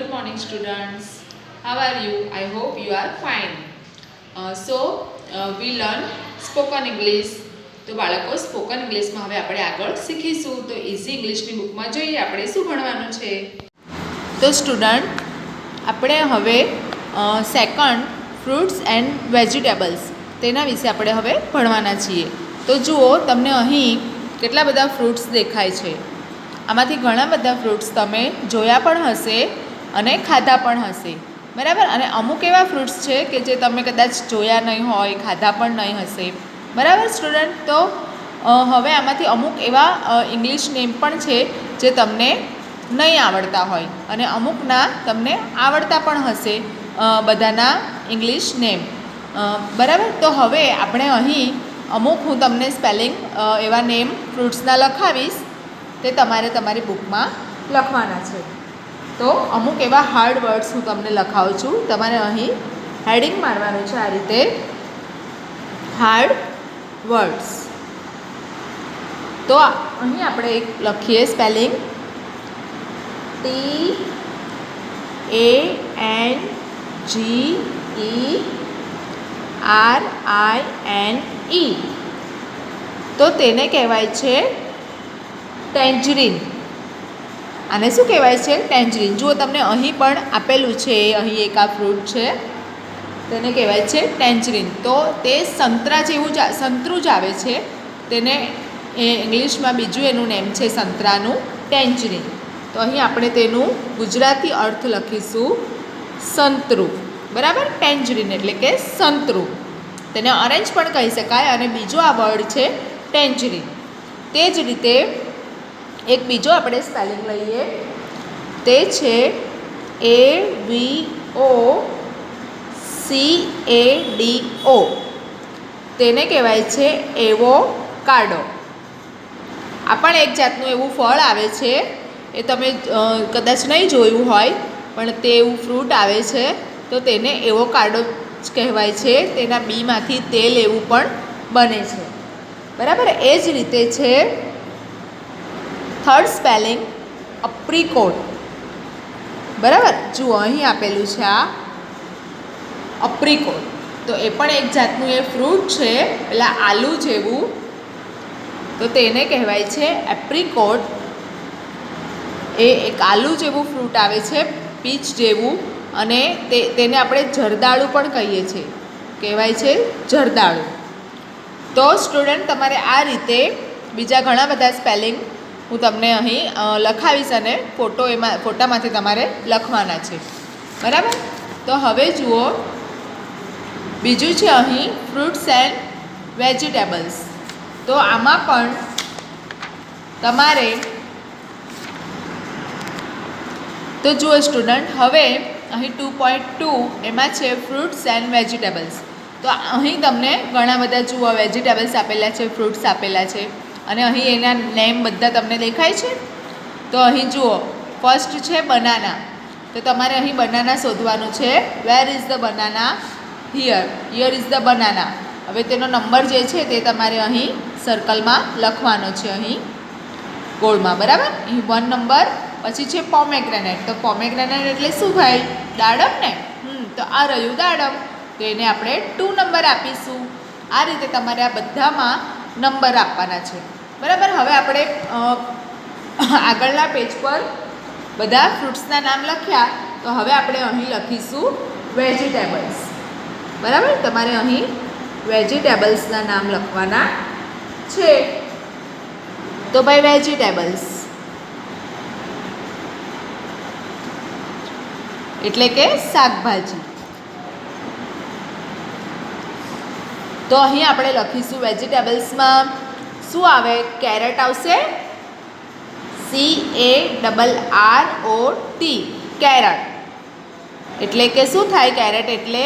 Good morning, students. How are you? I hope you are fine. Uh, so, uh, we learn spoken English. તો બાળકો spoken ઇંગ્લિશમાં હવે આપણે આગળ શીખીશું તો ઇઝી ઇંગ્લિશની બુકમાં જોઈએ આપણે શું ભણવાનું છે તો સ્ટુડન્ટ આપણે હવે સેકન્ડ ફ્રૂટ્સ એન્ડ વેજીટેબલ્સ તેના વિશે આપણે હવે ભણવાના છીએ તો જુઓ તમને અહીં કેટલા બધા ફ્રૂટ્સ દેખાય છે આમાંથી ઘણા બધા ફ્રૂટ્સ તમે જોયા પણ હશે અને ખાધા પણ હશે. બરાબર? અને અમુક એવા ફ્રૂટ્સ છે કે જે તમે કદાચ જોયા નહીં હોય, ખાધા પણ નહીં હશે. બરાબર સ્ટુડન્ટ તો હવે આમાંથી અમુક એવા ઇંગ્લિશ નેમ પણ છે જે તમને નહીં આવડતા હોય અને અમુકના તમને આવડતા પણ હશે બધાના ઇંગ્લિશ નેમ બરાબર? તો હવે આપણે અહીં અમુક હું તમને સ્પેલિંગ એવા નેમ ફ્રૂટ્સના લખાવીશ. તે તમારે તમારી બુકમાં લખવાના છે. તો અમુક એવા હાર્ડ વર્ડ્સ હું તમને લખાવું છું. તમારે અહીં હેડિંગ મારવાનું છે આ રીતે. હાર્ડ વર્ડ્સ તો અહીં આપણે એક લખીએ spelling T A N G E R I N E તો તેને કહેવાય છે ટેન્જરીન આને શું કહેવાય છે? ટેન્જરીન જુઓ તમને અહીં પણ આપેલું છે, અહીં એક આ ફ્રૂટ છે. તેને કહેવાય છે ટેન્જરીન તો તે સંતરા જેવું જ સંતરું જ આવે છે. તેને એ ઇંગ્લિશમાં બીજું એનું નેમ છે સંતરાનું ટેન્જરીન તો અહીં આપણે તેનું ગુજરાતી અર્થ લખીશું સંતરું. બરાબર? ટેન્જરીન એટલે કે સંતરું. તેને ઓરેન્જ પણ કહી શકાય અને બીજો આ વર્ડ છે ટેન્જરીન તે જ રીતે એક બીજો આપણે સ્પેલિંગ લઈએ. તે છે એ વી ઓ સી એ ડી ઓ તેને કહેવાય છે એવો કાર્ડો આ પણ એક જાતનું એવું ફળ આવે છે. એ તમે કદાચ નહીં જોયું હોય, પણ તે એવું ફ્રૂટ આવે છે. તો તેને એવો કાર્ડો જ કહેવાય છે. તેના બીમાંથી તેલ એવું પણ બને છે. બરાબર? એ જ રીતે છે થર્ડ સ્પેલિંગ અપ્રિકોટ. બરાબર? જુઓ, અહીં આપેલું છે આ અપ્રિકોટ. તો એ પણ એક જાતનું એ ફ્રૂટ છે પેલા આલુ જેવું. તો તેને કહેવાય છે એપ્રિકોટ. એ એક આલુ જેવું ફ્રૂટ આવે છે, પીચ જેવું. અને તે, તેને આપણે જરદાળુ પણ કહીએ છીએ. કહેવાય છે જરદાળુ. તો સ્ટુડન્ટ, તમારે આ રીતે બીજા ઘણા બધા સ્પેલિંગ હું તમને અહીં લખાવીશ અને ફોટો એમાં, ફોટામાંથી તમારે લખવાના છે. બરાબર? તો હવે જુઓ, બીજું છે અહીં ફ્રૂટ્સ એન્ડ વેજીટેબલ્સ તો આમાં પણ તમારે, તો જુઓ સ્ટુડન્ટ હવે અહીં ટુ પોઈન્ટ ટુ એમાં છે ફ્રૂટ્સ એન્ડ વેજીટેબલ્સ તો અહીં તમને ઘણા બધા જુઓ વેજીટેબલ્સ આપેલા છે ફ્રૂટ્સ આપેલા છે. અને અહીં એના નેમ બધા તમને દેખાય છે? તો અહીં જુઓ ફર્સ્ટ છે બનાના તો તમારે અહીં બનાના શોધવાનું છે. Where is the banana here here is the banana હવે તેનો નંબર જે છે તે તમારે અહીં સર્કલમાં લખવાનો છે અહીં. ગોળમાં બરાબર? અહીં વન નંબર પછી છે પોમેગ્રેનેટ તો પોમેગ્રેનેટ એટલે શું ભાઈ? દાડમ ને? હમ, તો આ રહ્યું દાડમ. તો એને આપણે ટુ નંબર આપીશું. આ રીતે તમારે આ બધામાં નંબર આપવાના છે. બરાબર, હવે આપણે આગળના પેજ પર બધા ફ્રૂટ્સના નામ લખ્યા, તો હવે આપણે અહીં લખીશું વેજીટેબલ્સ બરાબર? તમારે અહીં વેજીટેબલ્સના નામ લખવાના છે. તો ભાઈ વેજીટેબલ્સ એટલે કે શાકભાજી. તો અહીં આપણે લખીશું વેજીટેબલ્સમાં શું આવે? કેરેટ આવશે? C A double R O T carrot. એટલે કે શું થાય? કેરેટ એટલે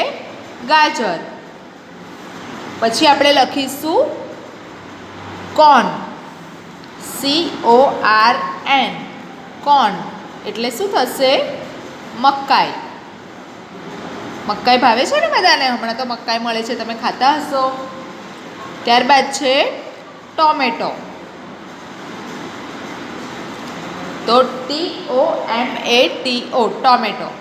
ગાજર. પછી આપણે લખીશું corn C O R N corn એટલે શું થશે? મકાઈ. મકાઈ ભાવે છે ને બધાને? હમણાં તો મકાઈ મળે છે. તમે ખાતા હશો. ત્યારબાદ છે ટોમેટો. તો T O M A T O tomato.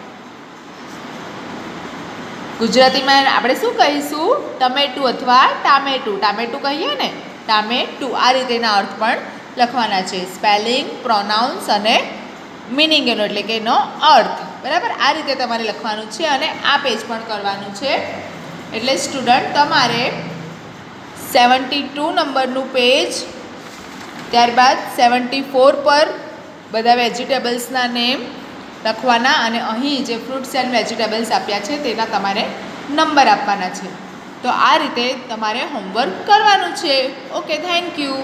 ગુજરાતીમાં આપણે શું કહીશું? ટમેટું અથવા ટામેટું. ટામેટું કહીએ ને? ટામેટું. આ રીતેના અર્થ પણ લખવાના છે. સ્પેલિંગ, પ્રોનાઉન્સ અને મિનિંગ એનો એટલે કે એનો અર્થ. બરાબર? આ રીતે તમારે લખવાનું છે અને આ પેજ પણ કરવાનું છે. એટલે સ્ટુડન્ટ તમારે સેવન્ટી ટુ નંબરનું પેજ, ત્યારબાદ સેવન્ટી ફોર પર બધા વેજીટેબલ્સના નેમ લખવાના અને અહીં જે ફ્રૂટ્સ એન્ડ વેજીટેબલ્સ આપ્યા છે તેના તમારે નંબર આપવાના છે. તો આ રીતે તમારે હોમવર્ક કરવાનું છે. Okay, thank you.